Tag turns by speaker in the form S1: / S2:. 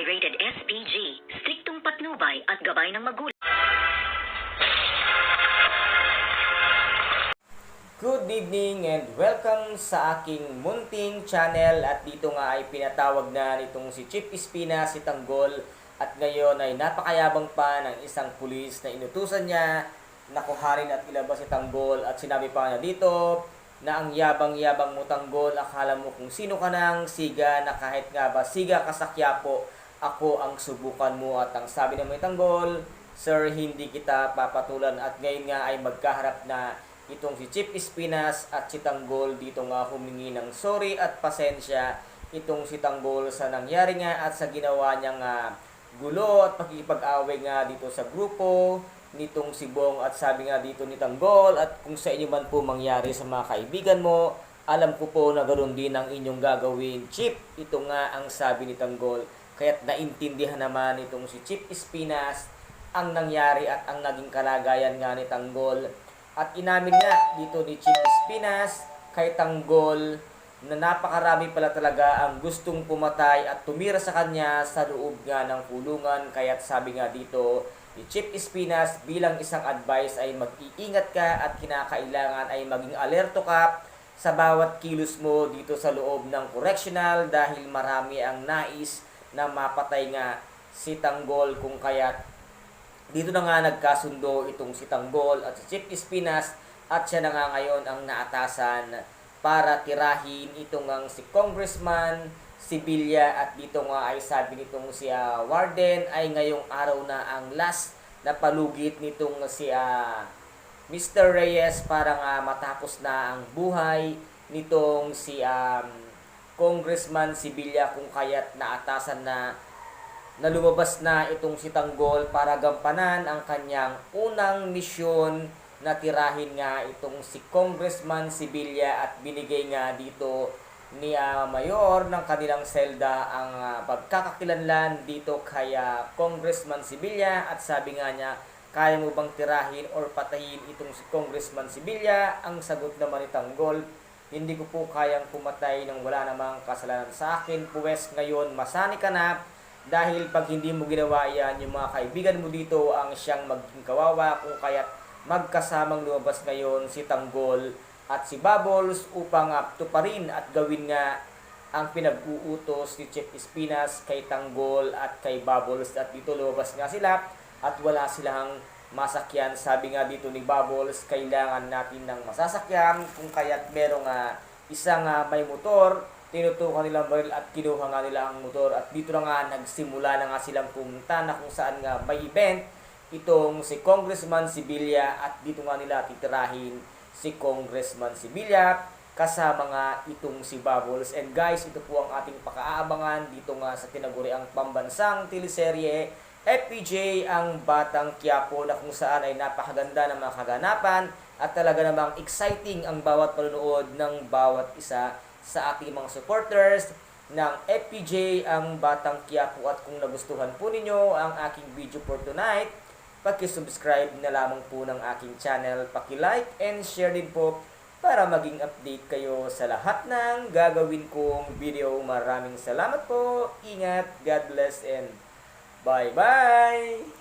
S1: Rated SPG. Striktong patnubay at gabay ng magulang.
S2: Good evening and welcome sa aking munting channel at dito nga ay pinatawag na nitong si Chief Espina si Tanggol at ngayon ay napakayabang pa ng isang pulis na inutusan niya na kuharin at ilabas si Tanggol at sinabi pa niya dito na ang yabang-yabang mo Tanggol akala mo kung sino ka nang siga na kahit nga ba siga ka sa Quiapo ako ang subukan mo at ang sabi ng may Tanggol Sir, hindi kita papatulan at ngayon nga ay magkaharap na itong si Chief Espinas at si Tanggol dito nga humingi ng sorry at pasensya. Itong si Tanggol sa nangyari nga at sa ginawa niyang ah, gulo at pakikipag-away nga dito sa grupo nitong si Bong at sabi nga dito ni Tanggol at kung sa inyo man po mangyari sa mga kaibigan mo alam ko po na ganoon din ang inyong gagawin. Chief ito nga ang sabi ni Tanggol kaya't naintindihan naman itong si Chief Espinas ang nangyari at ang naging kalagayan nga ni Tanggol at inamin nga dito ni Chief Espinas kay Tanggol na napakarami pala talaga ang gustong pumatay at tumira sa kanya sa loob nga ng kulungan. Kaya't sabi nga dito ni Chief Espinas bilang isang advice ay mag-iingat ka at kinakailangan ay maging alerto ka sa bawat kilos mo dito sa loob ng correctional dahil marami ang nais na mapatay nga si Tanggol kung kaya't dito na nga nagkasundo itong si Tanggol at si Chief Espinas at siya na nga ngayon ang naatasan para tirahin itong ang si Congressman Sibilya at dito nga ay sabi nitong si ah, Warden ay ngayong araw na ang last na palugit nitong si ah, Mr. Reyes para nga matapos na ang buhay nitong si um, Congressman Sibilya kung kaya't naatasan na na lumabas na itong si Tanggol para gampanan ang kanyang unang misyon na tirahin nga itong si Congressman Sibilya at binigay nga dito ni ah, Mayor ng kanilang selda ang ah, pagkakakilanlan dito kay ah, Congressman Sibilya at sabi nga niya kaya mo bang tirahin or patayin itong si Congressman Sibilya? Ang sagot naman ni Tanggol, hindi ko po kayang pumatay nang wala namang kasalanan sa akin. Puwes ngayon, masani ka na. Dahil pag hindi mo ginawa yan, yung mga kaibigan mo dito ang siyang maging kawawa. Kung kaya't magkasamang lumabas ngayon si Tanggol at si Bubbles upang tuparin at gawin nga ang pinag-uutos ni Chief Espinas kay Tanggol at kay Bubbles. At dito lumabas nga sila at wala silang masakyan. Sabi nga dito ni Bubbles, kailangan natin ng masasakyan kung kaya't merong uh, isang uh, may motor. Tinutukan nilang baril at kinuha nga nila ang motor. At dito na nga nagsimula na nga silang pumunta na kung saan nga may event itong si Congressman Sibilya at dito nga nila titirahin si Congressman Sibilya kasama nga itong si Bubbles. And guys ito po ang ating pakaabangan dito nga sa tinaguriang pambansang teleserye FPJ ang Batang Quiapo na kung saan ay napakaganda ng mga kaganapan at talaga namang exciting ang bawat panunood ng bawat isa sa ating mga supporters ng FPJ ang Batang Quiapo. At kung nagustuhan po ninyo ang aking video for tonight, paki-subscribe na lamang po ng aking channel, paki-like and share din po para maging update kayo sa lahat ng gagawin kong video. Maraming salamat po, ingat, God bless and bye-bye!